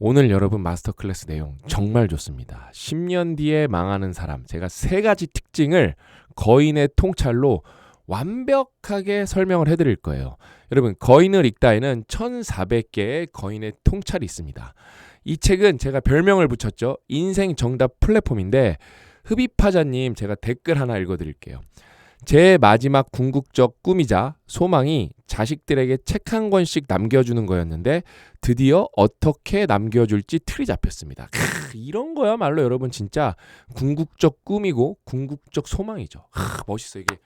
오늘 여러분 마스터 클래스 내용 정말 좋습니다. 10년 뒤에 망하는 사람. 제가 세 가지 특징을 거인의 통찰로 완벽하게 설명을 해드릴 거예요. 여러분, 거인을 읽다에는 1400개의 거인의 통찰이 있습니다. 이 책은 제가 별명을 붙였죠. 인생 정답 플랫폼인데, 흡입하자님 제가 댓글 하나 읽어드릴게요. 제 마지막 궁극적 꿈이자 소망이 자식들에게 책 한 권씩 남겨주는 거였는데 드디어 어떻게 남겨줄지 틀이 잡혔습니다. 크, 이런 거야말로 여러분 진짜 궁극적 꿈이고 궁극적 소망이죠. 크, 멋있어 이게.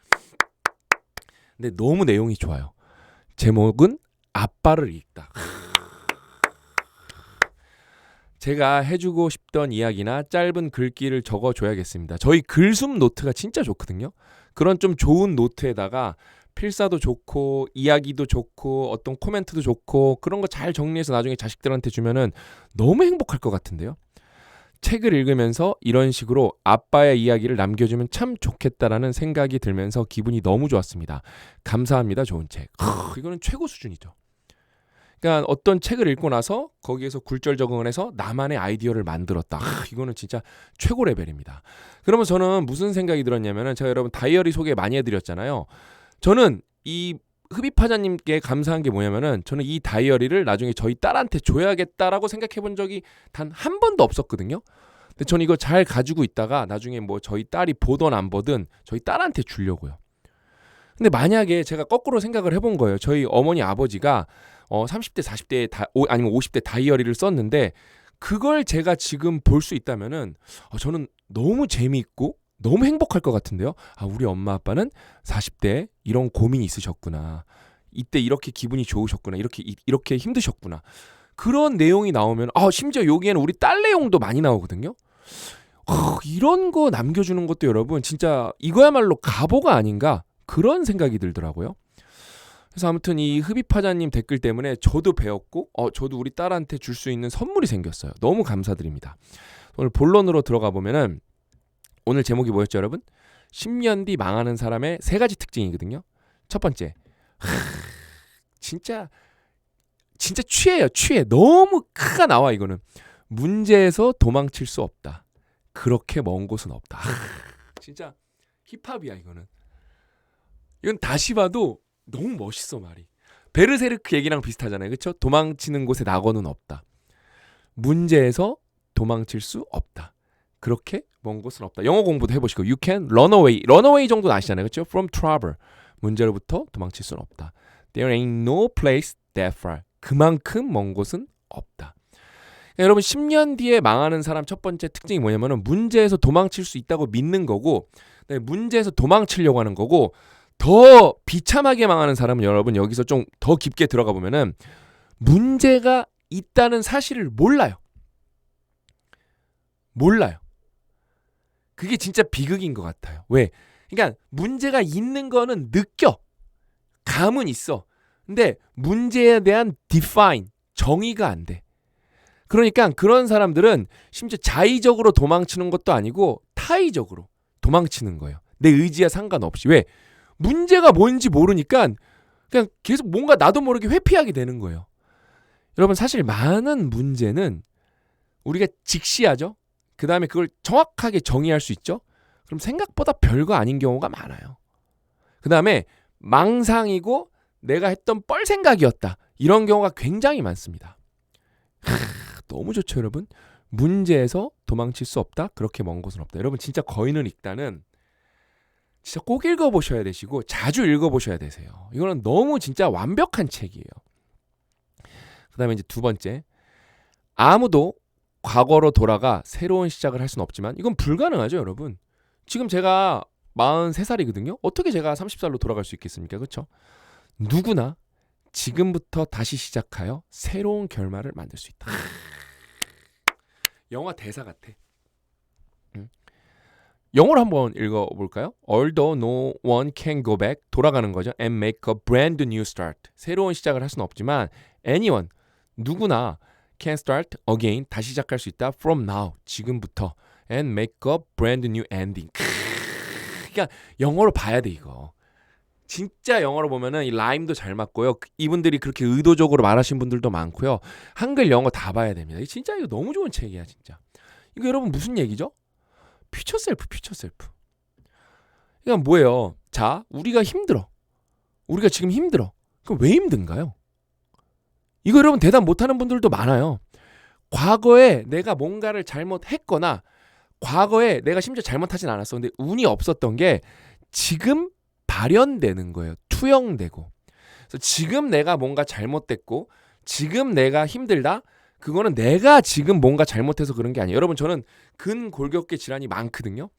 근데 너무 내용이 좋아요. 제목은 아빠를 읽다. 제가 해주고 싶던 이야기나 짧은 글귀를 적어줘야겠습니다. 저희 글숨 노트가 진짜 좋거든요. 그런 좀 좋은 노트에다가 필사도 좋고 이야기도 좋고 어떤 코멘트도 좋고 그런 거 잘 정리해서 나중에 자식들한테 주면은 너무 행복할 것 같은데요. 책을 읽으면서 이런 식으로 아빠의 이야기를 남겨주면 참 좋겠다라는 생각이 들면서 기분이 너무 좋았습니다. 감사합니다. 좋은 책. 크, 이거는 최고 수준이죠. 그러니까 어떤 책을 읽고 나서 거기에서 굴절 적응을 해서 나만의 아이디어를 만들었다. 아, 이거는 진짜 최고 레벨입니다. 그러면 저는 무슨 생각이 들었냐면은 제가 여러분 다이어리 소개 많이 해드렸잖아요. 저는 이 흡입하자님께 감사한 게 뭐냐면은 저는 이 다이어리를 나중에 저희 딸한테 줘야겠다라고 생각해 본 적이 단 한 번도 없었거든요. 근데 저는 이거 잘 가지고 있다가 나중에 뭐 저희 딸이 보던 안 보든 저희 딸한테 주려고요. 근데 만약에 제가 거꾸로 생각을 해본 거예요. 저희 어머니 아버지가 어 30대 40대 다, 오, 아니면 50대 다이어리를 썼는데 그걸 제가 지금 볼 수 있다면은 어, 저는 너무 재미있고 너무 행복할 것 같은데요. 아, 우리 엄마 아빠는 40대 이런 고민이 있으셨구나. 이때 이렇게 기분이 좋으셨구나. 이렇게 이, 이렇게 힘드셨구나. 그런 내용이 나오면 아, 심지어 여기에는 우리 딸 내용도 많이 나오거든요. 어, 이런 거 남겨주는 것도 여러분 진짜 이거야말로 가보가 아닌가 그런 생각이 들더라고요. 그래서 아무튼 이 흡입하자님 댓글 때문에 저도 배웠고, 어, 저도 우리 딸한테 줄 수 있는 선물이 생겼어요. 너무 감사드립니다. 오늘 본론으로 들어가 보면은 오늘 제목이 뭐였죠, 여러분? 10년 뒤 망하는 사람의 세 가지 특징이거든요. 첫 번째, 하, 진짜 진짜 취해요, 취해. 너무 크가 나와 이거는. 문제에서 도망칠 수 없다. 그렇게 먼 곳은 없다. 하, 진짜 힙합이야 이거는. 이건 다시 봐도 너무 멋있어 말이. 베르세르크 얘기랑 비슷하잖아요. 그렇죠? 도망치는 곳에 낙원은 없다. 문제에서 도망칠 수 없다. 그렇게 먼 곳은 없다. 영어 공부도 해보시고 you can run away. run away 정도는 아시잖아요. 그렇죠? from trouble. 문제로부터 도망칠 수는 없다. There ain't no place that far. 그만큼 먼 곳은 없다. 여러분 10년 뒤에 망하는 사람 첫 번째 특징이 뭐냐면은 문제에서 도망칠 수 있다고 믿는 거고 네, 문제에서 도망치려고 하는 거고 더 비참하게 망하는 사람은 여러분 여기서 좀 더 깊게 들어가 보면은 문제가 있다는 사실을 몰라요. 몰라요. 그게 진짜 비극인 것 같아요. 왜? 그러니까 문제가 있는 거는 느껴. 감은 있어. 근데 문제에 대한 define, 정의가 안 돼. 그러니까 그런 사람들은 심지어 자의적으로 도망치는 것도 아니고 타의적으로 도망치는 거예요. 내 의지와 상관없이. 왜? 문제가 뭔지 모르니까 그냥 계속 뭔가 나도 모르게 회피하게 되는 거예요. 여러분 사실 많은 문제는 우리가 직시하죠. 그 다음에 그걸 정확하게 정의할 수 있죠. 그럼 생각보다 별거 아닌 경우가 많아요. 그 다음에 망상이고 내가 했던 뻘 생각이었다. 이런 경우가 굉장히 많습니다. 하, 너무 좋죠, 여러분. 문제에서 도망칠 수 없다. 그렇게 먼 곳은 없다. 여러분 진짜 거인을 읽다는 진짜 꼭 읽어보셔야 되시고 자주 읽어보셔야 되세요. 이거는 너무 진짜 완벽한 책이에요. 그 다음에 이제 두 번째. 아무도 과거로 돌아가 새로운 시작을 할 수는 없지만 이건 불가능하죠, 여러분. 지금 제가 43살이거든요. 어떻게 제가 30살로 돌아갈 수 있겠습니까? 그렇죠? 누구나 지금부터 다시 시작하여 새로운 결말을 만들 수 있다. 영화 대사 같아. 응? 영어로 한번 읽어볼까요? Although no one can go back 돌아가는 거죠. And make a brand new start. 새로운 시작을 할 수는 없지만 anyone 누구나 can start again 다시 시작할 수 있다. From now 지금부터 and make a brand new ending. 그러니까 영어로 봐야 돼 이거. 진짜 영어로 보면은 이 라임도 잘 맞고요. 그- 이분들이 그렇게 의도적으로 말하신 분들도 많고요. 한글 영어 다 봐야 됩니다. 진짜 이거 너무 좋은 책이야, 진짜. 이거 여러분 무슨 얘기죠? 퓨처 셀프, 퓨처 셀프. 이건 뭐예요? 자, 우리가 힘들어. 우리가 지금 힘들어. 그럼 왜 힘든가요? 이거 여러분 대답 못하는 분들도 많아요. 과거에 내가 뭔가를 잘못했거나 과거에 내가 심지어 잘못하진 않았어. 근데 운이 없었던 게 지금 발현되는 거예요. 투영되고. 그래서 지금 내가 뭔가 잘못됐고 지금 내가 힘들다. 그거는 내가 지금 뭔가 잘못해서 그런 게 아니에요. 여러분 저는 근골격계 질환이 많거든요.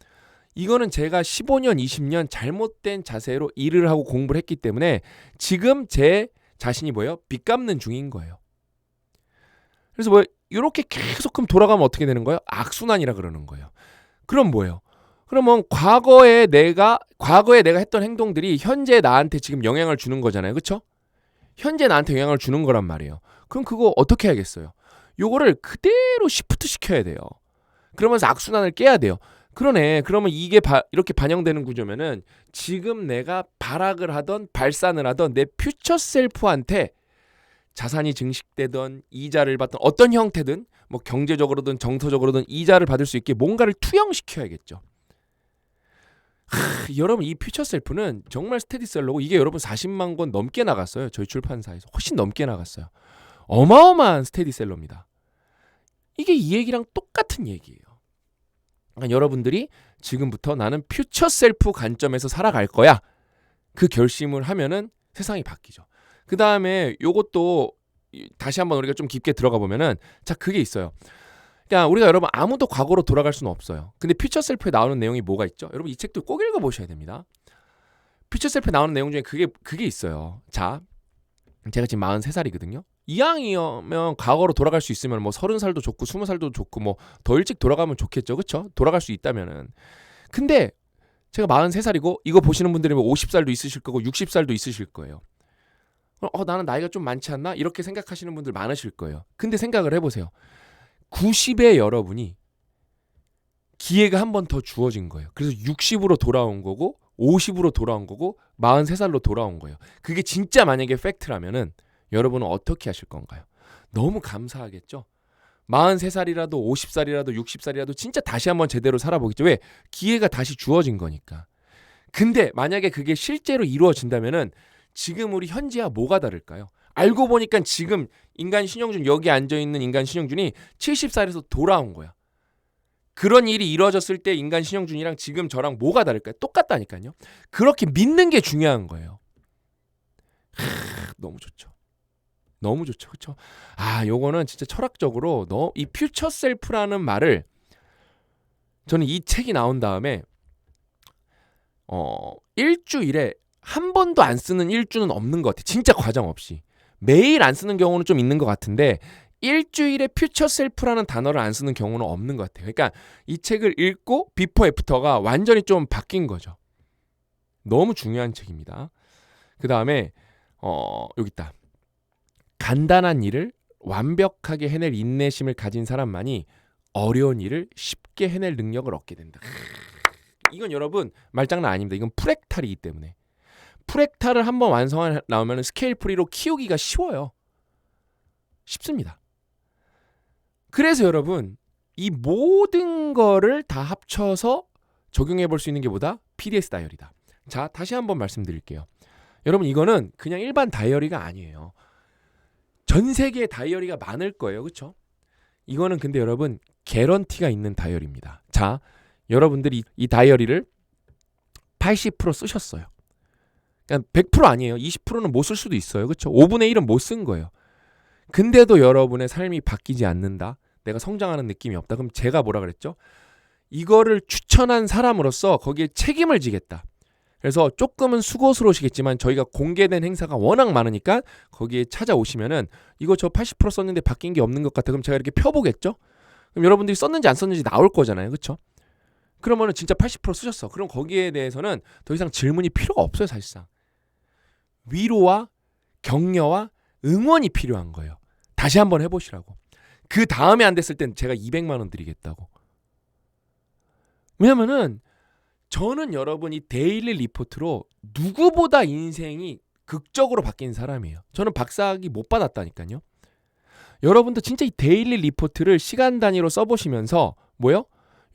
이거는 제가 15년, 20년 잘못된 자세로 일을 하고 공부를 했기 때문에 지금 제 자신이 뭐예요? 빚 갚는 중인 거예요. 그래서 뭐 이렇게 계속 그럼 돌아가면 어떻게 되는 거예요? 악순환이라 그러는 거예요. 그럼 뭐예요? 그러면 과거에 내가 과거에 내가 했던 행동들이 현재 나한테 지금 영향을 주는 거잖아요. 그렇죠? 현재 나한테 영향을 주는 거란 말이에요. 그럼 그거 어떻게 해야겠어요? 요거를 그대로 시프트 시켜야 돼요. 그러면서 악순환을 깨야 돼요. 그러네. 그러면 이게 바- 이렇게 반영되는 구조면은 지금 내가 발악을 하던 발산을 하던 내 퓨처 셀프한테 자산이 증식되던 이자를 받던 어떤 형태든 뭐 경제적으로든 정서적으로든 이자를 받을 수 있게 뭔가를 투영시켜야겠죠. 하, 여러분 이 퓨처 셀프는 정말 스테디셀러고 이게 여러분 40만 권 넘게 나갔어요. 저희 출판사에서 훨씬 넘게 나갔어요. 어마어마한 스테디셀러입니다. 이게 이 얘기랑 똑같은 얘기예요. 그러니까 여러분들이 지금부터 나는 퓨처 셀프 관점에서 살아갈 거야. 그 결심을 하면은 세상이 바뀌죠. 그 다음에 요것도 이- 다시 한번 우리가 좀 깊게 들어가 보면은 자 그게 있어요. 그러니까 우리가 여러분 아무도 과거로 돌아갈 수는 없어요. 근데 퓨처 셀프에 나오는 내용이 뭐가 있죠? 여러분 이 책도 꼭 읽어 보셔야 됩니다. 퓨처 셀프에 나오는 내용 중에 그게 그게 있어요. 자, 제가 지금 43살이거든요. 이왕이면 과거로 돌아갈 수 있으면 뭐 30살도 좋고 20살도 좋고 뭐 더 일찍 돌아가면 좋겠죠. 그렇죠? 돌아갈 수 있다면은. 근데 제가 43살이고 이거 보시는 분들이 뭐 50살도 있으실 거고 60살도 있으실 거예요. 어 나는 나이가 좀 많지 않나? 이렇게 생각하시는 분들 많으실 거예요. 근데 생각을 해 보세요. 90의 여러분이 기회가 한 번 더 주어진 거예요. 그래서 60으로 돌아온 거고 50으로 돌아온 거고 43살로 돌아온 거예요. 그게 진짜 만약에 팩트라면은 여러분은 어떻게 하실 건가요? 너무 감사하겠죠? 43살이라도 50살이라도 60살이라도 진짜 다시 한번 제대로 살아보겠죠. 왜? 기회가 다시 주어진 거니까. 근데 만약에 그게 실제로 이루어진다면은 지금 우리 현재와 뭐가 다를까요? 알고 보니까 지금 인간 신영준 여기 앉아 있는 인간 신영준이 70살에서 돌아온 거야. 그런 일이 이루어졌을 때 인간 신영준이랑 지금 저랑 뭐가 다를까요? 똑같다니까요. 그렇게 믿는 게 중요한 거예요. 하, 너무 좋죠. 너무 좋죠. 그렇죠? 아, 요거는 진짜 철학적으로 너 이 퓨처 셀프라는 말을 저는 이 책이 나온 다음에 어, 일주일에 한 번도 안 쓰는 일주는 없는 것 같아요. 진짜 과정 없이. 매일 안 쓰는 경우는 좀 있는 것 같은데 일주일에 퓨처 셀프라는 단어를 안 쓰는 경우는 없는 것 같아요. 그러니까 이 책을 읽고 비포 애프터가 완전히 좀 바뀐 거죠. 너무 중요한 책입니다. 그 다음에 어 여기 있다. 간단한 일을 완벽하게 해낼 인내심을 가진 사람만이 어려운 일을 쉽게 해낼 능력을 얻게 된다. 이건 여러분 말장난 아닙니다. 이건 프랙탈이기 때문에 프랙탈을 한번 완성하 나오면 스케일 프리로 키우기가 쉬워요. 쉽습니다. 그래서 여러분 이 모든 거를 다 합쳐서 적용해 볼 수 있는 게 뭐다? PDS 다이어리다. 자, 다시 한번 말씀드릴게요. 여러분 이거는 그냥 일반 다이어리가 아니에요. 전 세계에 다이어리가 많을 거예요. 그렇죠? 이거는 근데 여러분 개런티가 있는 다이어리입니다. 자, 여러분들이 이 다이어리를 80% 쓰셨어요. 그러니까 100% 아니에요. 20%는 못 쓸 수도 있어요. 그렇죠? 5분의 1은 못 쓴 거예요. 근데도 여러분의 삶이 바뀌지 않는다. 내가 성장하는 느낌이 없다. 그럼 제가 뭐라 그랬죠? 이거를 추천한 사람으로서 거기에 책임을 지겠다. 그래서 조금은 수고스러우시겠지만 저희가 공개된 행사가 워낙 많으니까 거기에 찾아오시면은 이거 저 80% 썼는데 바뀐 게 없는 것 같아. 그럼 제가 이렇게 펴보겠죠? 그럼 여러분들이 썼는지 안 썼는지 나올 거잖아요. 그렇죠? 그러면은 진짜 80% 쓰셨어. 그럼 거기에 대해서는 더 이상 질문이 필요가 없어요, 사실상. 위로와 격려와 응원이 필요한 거예요. 다시 한번 해보시라고. 그 다음에 안 됐을 땐 제가 200만 원 드리겠다고. 왜냐면은 저는 여러분 이 데일리 리포트로 누구보다 인생이 극적으로 바뀐 사람이에요. 저는 박사학위 못 받았다니까요. 여러분도 진짜 이 데일리 리포트를 시간 단위로 써보시면서 뭐요?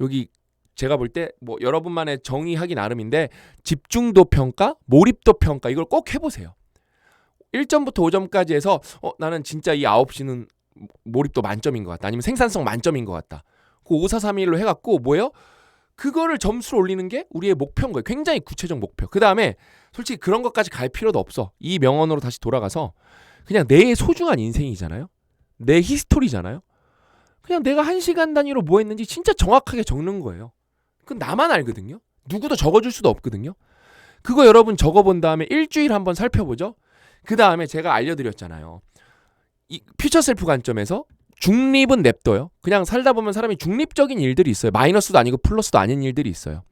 여기 제가 볼 때 뭐 여러분만의 정의하기 나름인데 집중도 평가, 몰입도 평가 이걸 꼭 해보세요. 1점부터 5점까지 해서 어 나는 진짜 이 9시는 몰입도 만점인 것 같다. 아니면 생산성 만점인 것 같다. 그 5, 4, 3, 1로 해갖고 뭐예요? 그거를 점수를 올리는 게 우리의 목표인 거예요. 굉장히 구체적 목표. 그 다음에 솔직히 그런 것까지 갈 필요도 없어. 이 명언으로 다시 돌아가서 그냥 내 소중한 인생이잖아요. 내 히스토리잖아요. 그냥 내가 한 시간 단위로 뭐 했는지 진짜 정확하게 적는 거예요. 그건 나만 알거든요. 누구도 적어줄 수도 없거든요. 그거 여러분 적어본 다음에 일주일 한번 살펴보죠. 그 다음에 제가 알려드렸잖아요. 이 퓨처 셀프 관점에서 중립은 냅둬요. 그냥 살다 보면 사람이 중립적인 일들이 있어요. 마이너스도 아니고 플러스도 아닌 일들이 있어요.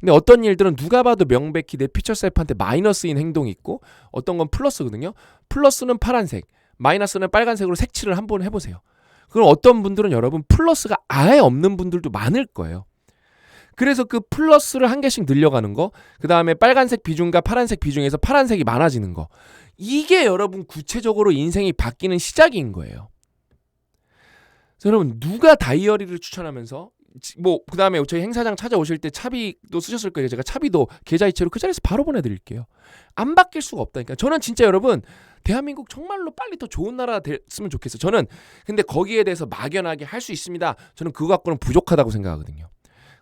근데 어떤 일들은 누가 봐도 명백히 내 퓨처 셀프한테 마이너스인 행동이 있고 어떤 건 플러스거든요. 플러스는 파란색, 마이너스는 빨간색으로 색칠을 한번 해보세요. 그럼 어떤 분들은 여러분 플러스가 아예 없는 분들도 많을 거예요. 그래서 그 플러스를 한 개씩 늘려가는 거, 그 다음에 빨간색 비중과 파란색 비중에서 파란색이 많아지는 거. 이게 여러분 구체적으로 인생이 바뀌는 시작인 거예요. 여러분 누가 다이어리를 추천하면서 뭐 그다음에 저희 행사장 찾아오실 때 차비도 쓰셨을 거예요. 제가 차비도 계좌이체로 그 자리에서 바로 보내드릴게요. 안 바뀔 수가 없다니까. 저는 진짜 여러분 대한민국 정말로 빨리 더 좋은 나라 됐으면 좋겠어요. 저는 근데 거기에 대해서 막연하게 할 수 있습니다. 저는 그거 갖고는 부족하다고 생각하거든요.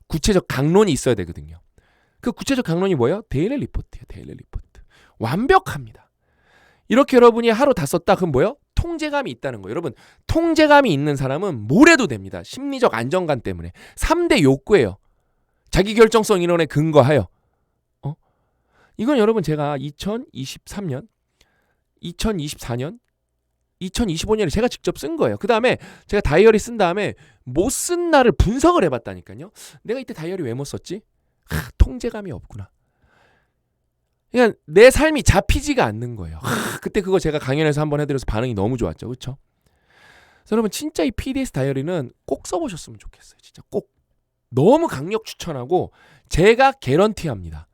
구체적 강론이 있어야 되거든요. 그 구체적 강론이 뭐예요? 데일리 리포트예요. 데일리 리포트. 완벽합니다. 이렇게 여러분이 하루 다 썼다 그럼 뭐예요? 통제감이 있다는 거예요. 여러분, 통제감이 있는 사람은 뭘 해도 됩니다. 심리적 안정감 때문에. 3대 욕구예요. 자기 결정성 이론에 근거하여. 어? 이건 여러분 제가 2023년, 2024년, 2025년에 제가 직접 쓴 거예요. 그 다음에 제가 다이어리 쓴 다음에 못 쓴 날을 분석을 해봤다니까요. 내가 이때 다이어리 왜 못 썼지? 하, 통제감이 없구나. 그러니까 내 삶이 잡히지가 않는 거예요. 하, 그때 그거 제가 강연에서 한번 해드려서 반응이 너무 좋았죠, 그렇죠? 여러분 진짜 이 PDS 다이어리는 꼭 써보셨으면 좋겠어요. 진짜 꼭 너무 강력 추천하고 제가 개런티합니다.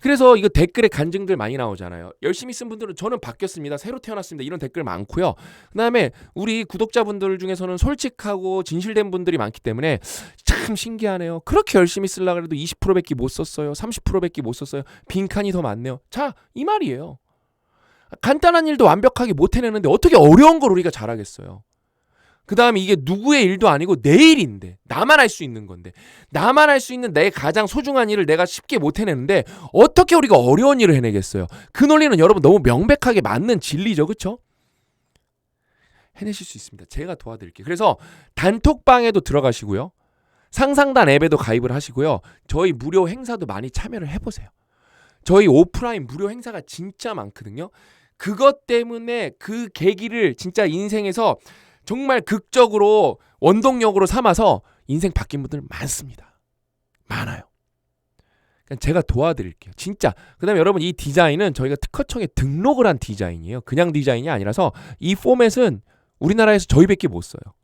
그래서 이거 댓글에 간증들 많이 나오잖아요. 열심히 쓴 분들은 저는 바뀌었습니다. 새로 태어났습니다. 이런 댓글 많고요. 그다음에 우리 구독자분들 중에서는 솔직하고 진실된 분들이 많기 때문에 참 신기하네요. 그렇게 열심히 쓰려 그래도 20%밖에 못 썼어요. 30%밖에 못 썼어요. 빈칸이 더 많네요. 자, 이 말이에요. 간단한 일도 완벽하게 못 해내는데 어떻게 어려운 걸 우리가 잘하겠어요. 그 다음에 이게 누구의 일도 아니고 내 일인데 나만 할 수 있는 건데 나만 할 수 있는 내 가장 소중한 일을 내가 쉽게 못 해내는데 어떻게 우리가 어려운 일을 해내겠어요? 그 논리는 여러분 너무 명백하게 맞는 진리죠 그쵸? 해내실 수 있습니다. 제가 도와드릴게요. 그래서 단톡방에도 들어가시고요. 상상단 앱에도 가입을 하시고요. 저희 무료 행사도 많이 참여를 해보세요. 저희 오프라인 무료 행사가 진짜 많거든요. 그것 때문에 그 계기를 진짜 인생에서 정말 극적으로 원동력으로 삼아서 인생 바뀐 분들 많습니다. 많아요. 그러니까 제가 도와드릴게요. 진짜. 그 다음에 여러분 이 디자인은 저희가 특허청에 등록을 한 디자인이에요. 그냥 디자인이 아니라서 이 포맷은 우리나라에서 저희밖에 못 써요.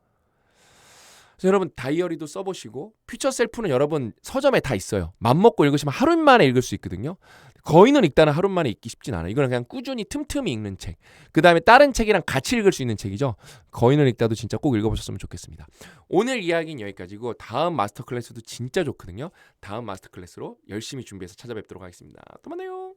그래서 여러분 다이어리도 써보시고 퓨처 셀프는 여러분 서점에 다 있어요. 맘 먹고 읽으시면 하루 만에 읽을 수 있거든요. 거의는 읽다는 하루 만에 읽기 쉽진 않아요. 이거는 그냥 꾸준히 틈틈이 읽는 책. 그 다음에 다른 책이랑 같이 읽을 수 있는 책이죠. 거의는 읽다도 진짜 꼭 읽어보셨으면 좋겠습니다. 오늘 이야기는 여기까지고 다음 마스터 클래스도 진짜 좋거든요. 다음 마스터 클래스로 열심히 준비해서 찾아뵙도록 하겠습니다. 또 만나요.